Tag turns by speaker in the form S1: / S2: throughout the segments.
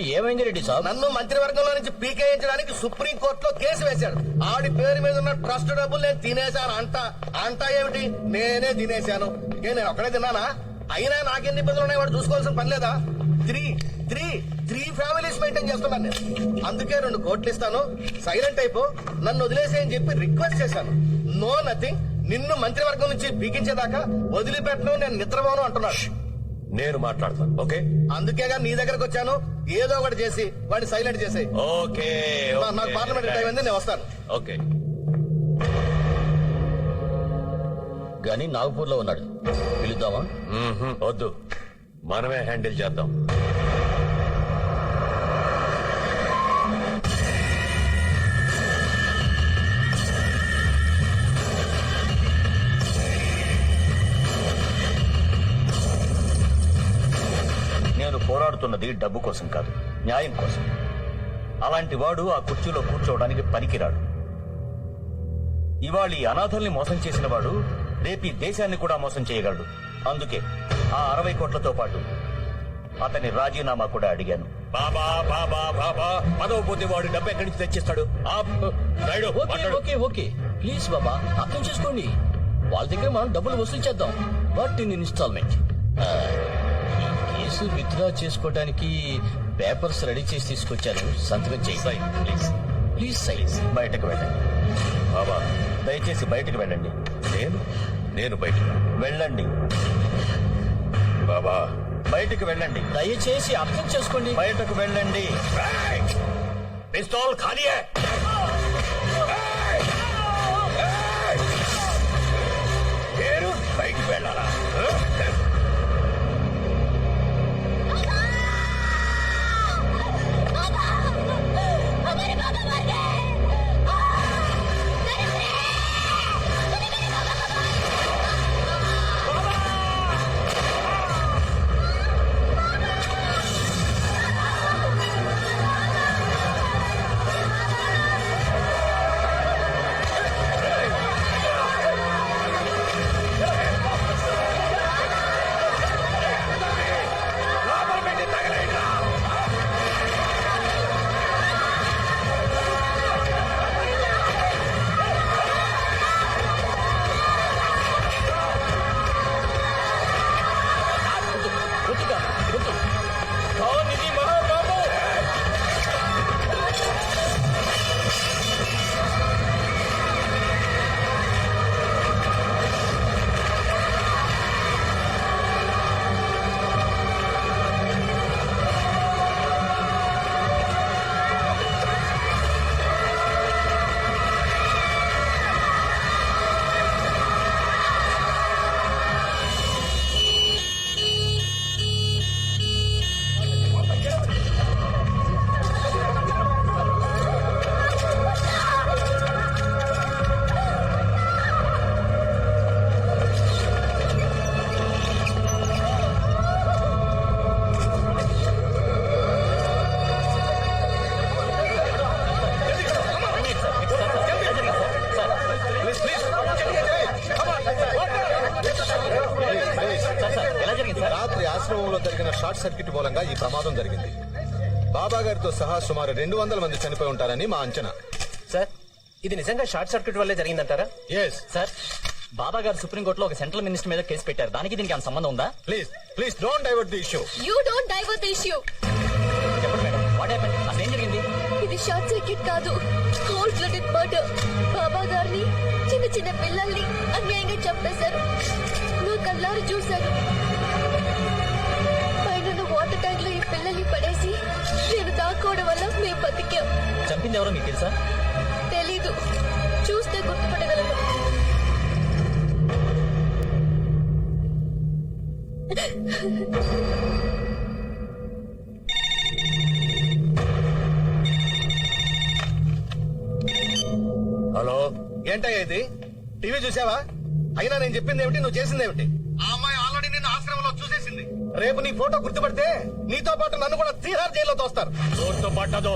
S1: ఏమైంది రెడ్డి సాబ్?
S2: నన్ను మంత్రివర్గంలో నుంచి పీకేయించడానికి సుప్రీం కోర్టులో కేసు వేశాడు. ఆడి పేరు మీద ఉన్న ట్రస్ట్ డబ్బులు నేను తినేశాను. అంట అంట ఏమిటి? నేనే తినేశాను. ఏ నేను ఒక్కడే తిన్నానా? అయినా నాకెన్ని ఇబ్బందులు ఉన్నాయి? వాడు చూసుకోవాల్సిన పని లేదా? Three three three families maintain చేస్తున్నాను నేను. అందుకే రెండు కోట్లు ఇస్తాను. సైలెంట్ అయిపో. నన్ను వదిలేసేయని చెప్పి రిక్వెస్ట్ చేశాను. No nothing. నిన్ను మంత్రివర్గం నుంచి పీకించేదాకా వదిలిపెట్టను. నేను నిద్రపోను అంటున్నాడు.
S3: నేను మాట్లాడతాను ఓకే?
S2: అందుకేగా నీ దగ్గరకు వచ్చాను. ఏదో ఒకటి చేసి వాడిని సైలెంట్ చేసేయి.
S3: ఓకే
S2: నాకు పార్లమెంట్ టైం అయింది నేను వస్తాను.
S3: ఓకే.
S1: గాని నాగపూర్లో ఉన్నాడు. పిలుద్దామా.
S3: వద్దు. మనమే హ్యాండిల్ చేద్దాం.
S1: పోరాడుతున్నది డబ్బు కోసం కాదు న్యాయం కోసం. అలాంటి వాడు ఆ కుర్చీలో కూర్చోవడానికి పనికిరాడు. ఇవాళ ఈ అనాథల్ని మోసం చేసిన వాడు రేపీ దేశాన్ని కూడా మోసం చేయగలడు. అందుకే ఆ అరవై కోట్లతో పాటు అతని రాజీనామా కూడా అడిగాను.
S3: బాబా బాబా బాబా పదవ పోతే వాడు డబ్బు ఎక్కడి నుంచి తెచ్చిస్తాడు.
S4: ఓకే ఓకే ప్లీజ్ బాబా అర్థం చేసుకోండి. వాళ్ళ దగ్గర మనం డబ్బులు వసూలు చేద్దాం. But in instalment case withdraw చేసుకోవడానికి పేపర్స్ రెడీ చేసి తీసుకొచ్చాను సంతకం చేయి
S3: ప్లీజ్.
S4: ప్లీజ్ సైజ్
S1: బయటకు వెళ్ళండి
S3: బాబా
S1: దయచేసి బయటకు వెళ్ళండి
S3: నేను నేను బయట
S1: వెళ్ళండి
S3: బాబా
S1: బయటకు వెళ్ళండి
S4: దయచేసి అర్థం చేసుకోండి
S1: బయటకు వెళ్ళండి
S3: పిస్తోల్ ఖాళీ. నేను పైకి వెళ్ళాలా
S5: షార్ట్ సర్క్యూట్ మూలంగా ఈ ప్రమాదం జరిగింది. బాబా గారితో సహా సుమారు రెండు వందల మంది చనిపోయి ఉంటారని మా అంచనా.
S6: సార్ ఇది నిజంగా షార్ట్ సర్క్యూట్ వల్లే జరిగిందంటారా?
S5: ఎస్
S4: సార్ బాబా గారు సుప్రీంకోర్టులో ఒక సెంట్రల్ మినిస్టర్ మీద కేసు పెట్టారు. దానికి దీనికి ఏమైనా సంబంధం ఉందా?
S5: Please please don't divert the issue
S7: You don't divert the issue.
S4: చెప్పండి మేడం వాట్ హ్యాపెన్ అసలు ఏం జరిగింది?
S7: ఇది షార్ట్ సర్క్యూట్ కాదు. కోల్డ్ బ్లడెడ్ మర్డర్ బాబా గారిని చిన్న చిన్న పిల్లల్ని అన్యాయంగా చంపేశారు. నా కళ్ళారు చూశాను వాటర్ ట్యాంక్లో ఈ పిల్లల్ని పడేసి నేను దాక్కోవడం వల్ల మేము బతికాం.
S4: చంపింది ఎవరో మీకు తెలుసా?
S7: తెలీదు. చూస్తే
S3: హలో
S2: ఏంటయ్యా ఇది? టీవీ చూసావా అయినా నేను చెప్పింది ఏమిటి నువ్వు చేసింది ఏమిటి ఆ అమ్మాయి ఆశ్రమంలో చూసేసింది. రేపు నీ ఫోటో గుర్తుపడితే నీతో పాటు నన్ను కూడా తీహార్ జైల్లో తోస్తారు.
S3: గుర్తు పట్టదు.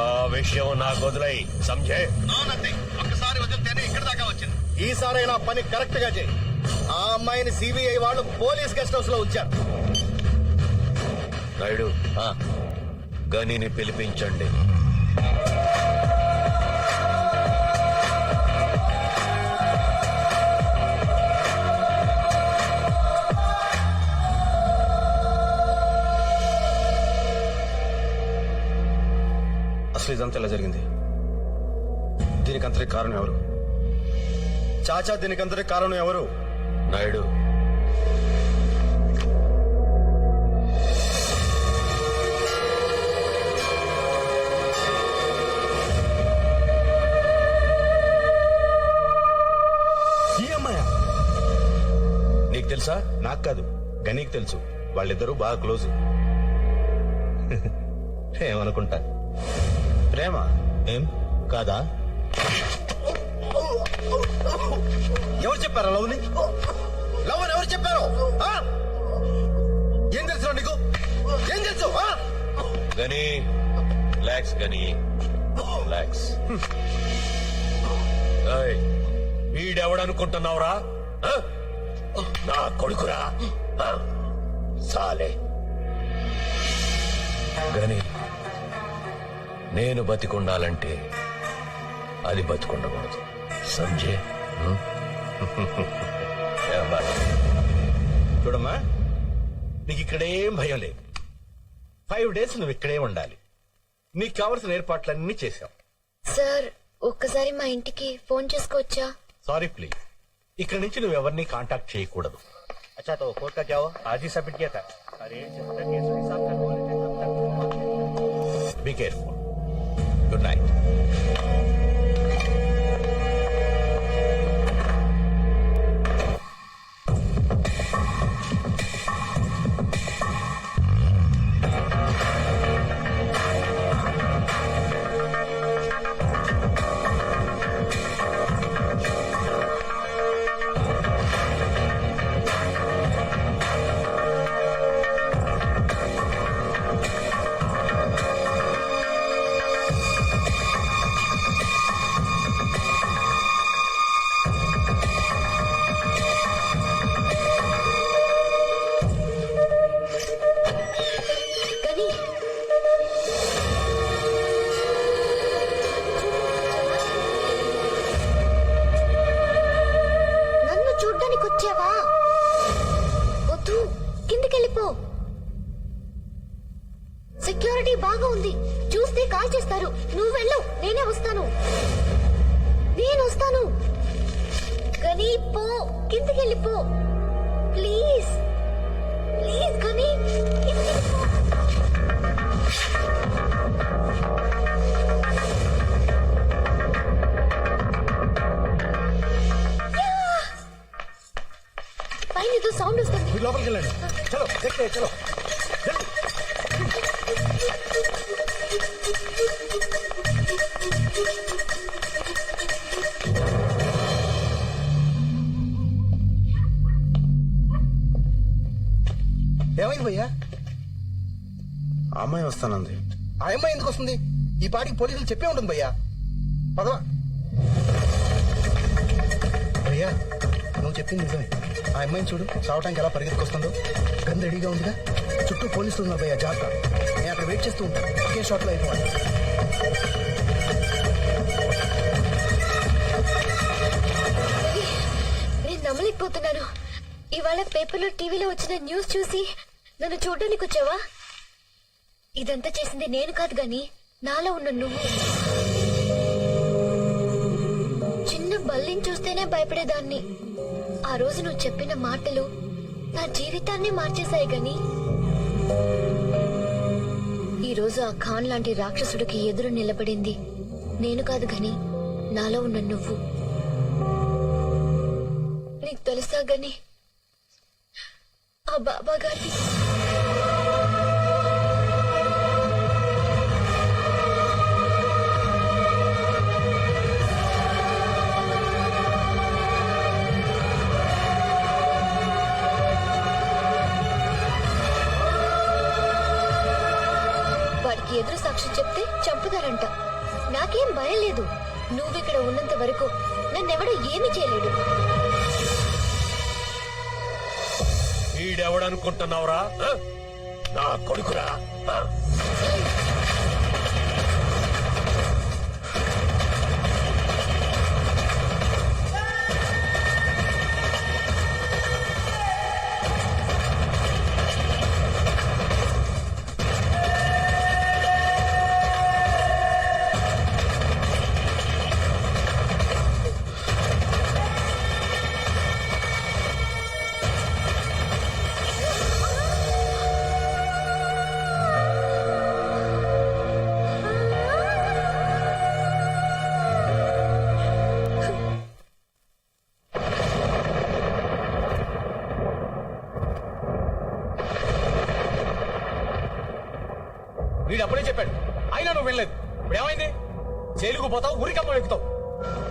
S3: ఆ విషయం నాకు వదిలై సంజయ్.
S2: నో నథింగ్ ఒక్కసారి వదిలితేనే ఇక్కడ దాకా వచ్చింది. ఈసారైనా పని కరెక్ట్గా చేయి. ఆ అమ్మాయిని సిబిఐ వాళ్ళు పోలీస్ గెస్ట్ హౌస్లో ఉంచారు
S3: నాయుడు గనిని పిలిపించండి.
S8: అసలు ఇదంతా ఎలా జరిగింది? దీనికంతటి కారణం ఎవరు? చాచా దీనికంతటి కారణం ఎవరు?
S3: నాయుడు. నీకు తెలుసా?
S8: నాకు కాదు. గనీకి తెలుసు. వాళ్ళిద్దరూ బాగా క్లోజ్. ఏమనుకుంటా? ప్రేమ? ఏం? కాదా? ఎవరు చెప్పారా లవ్ని లవ్ అని ఎవరు చెప్పారు? ఏం తెలుసు నీకు? ఏం తెలుసు?
S3: గని రిలాక్స్ గని రిలాక్స్. ఏయ్, వీడెవడనుకుంటున్నావురా? నా కొడుకురా? సాలే. గని నేను బతికుండాలంటే అది బతికుండకూడదు సంజయ్ హ్మ్? ఏ బాయ్.
S8: చూడమ్మా నీకు ఇక్కడేం భయం లేదు ఫైవ్ డేస్ నువ్వు ఇక్కడే ఉండాలి నీకు కావలసిన ఏర్పాట్లన్నీ చేశాం
S7: సార్ ఒక్కసారి మా ఇంటికి ఫోన్ చేసుకోవచ్చా
S8: సారీ ప్లీజ్ ఇక్కడ నుంచి నువ్వు ఎవరిని కాంటాక్ట్ చేయకూడదు
S6: अच्छा तो कोर्ट का क्या हुआ आज ही सबमिट किया था अरे जब तक केस हिसाब करवा लेते
S8: Good night. ఎక్కే చలో
S9: ఏమైంది భయ్యా?
S8: ఆ అమ్మాయి వస్తానంది.
S9: ఆ అమ్మాయి ఎందుకు వస్తుంది? ఈ పాటికి పోలీసులు చెప్పే ఉంటుంది భయ్యా. పదవా. భయ్యా నువ్వు చెప్పింది నిజమే. ఆ అమ్మాయిని చూడు చావటానికి ఎలా పరిగెత్తుకొస్తుందో. గన్ రెడీగా ఉందిగా? చుట్టూ పోలీసులు ఉన్నారు భయ్యా జాగ్రత్త. నేను అక్కడ వెయిట్ చేస్తూ ఉంటాను ఒకే షాట్లో అయిపోవాలి.
S7: నేను నమ్మలేకపోతున్నాను ఇవాళ పేపర్లో టీవీలో వచ్చిన న్యూస్ చూసి నన్ను చూడడానికి వచ్చావా? ఇదంతా చేసింది నేను కాదు గాని నాలో ఉన్న నువ్వు. చిన్న బల్లిని చూస్తేనే భయపడేదాన్ని. ఆ రోజు నువ్వు చెప్పిన మాటలు నా జీవితాన్ని మార్చేశాయి గాని. ఈ రోజు ఆ ఖాన్ లాంటి రాక్షసుడికి ఎదురు నిలబడింది నేను కాదు గాని నాలో ఉన్న నువ్వు. నీకు తెలుసా గని ఆ బాబా గారి ఎదురు సాక్షి చెప్తే చంపుతారంట. నాకేం భయం లేదు. నువ్విక్కడ ఉన్నంత వరకు నన్నెవడూ ఏమీ చేయలేడు.
S3: వీడెవడనుకుంటున్నావురా? ఆ? నా కొడుకురా.
S10: అప్పుడే చెప్పాడు. అయినా నువ్వు వెళ్ళలేదు ఇప్పుడు ఏమైంది జైలుకు పోతావు ఉరికమ్మ ఎక్కుతావు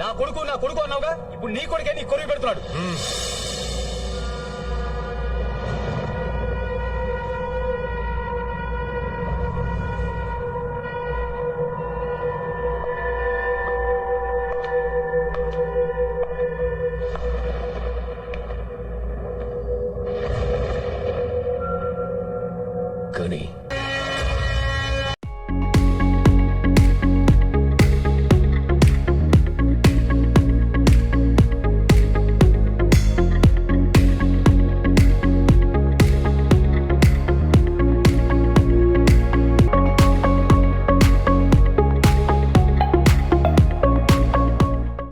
S10: నా కొడుకు నా కొడుకు అన్నావుగా ఇప్పుడు నీ కొడుకే నీ కొరుగు పెడుతున్నాడు.
S3: కానీ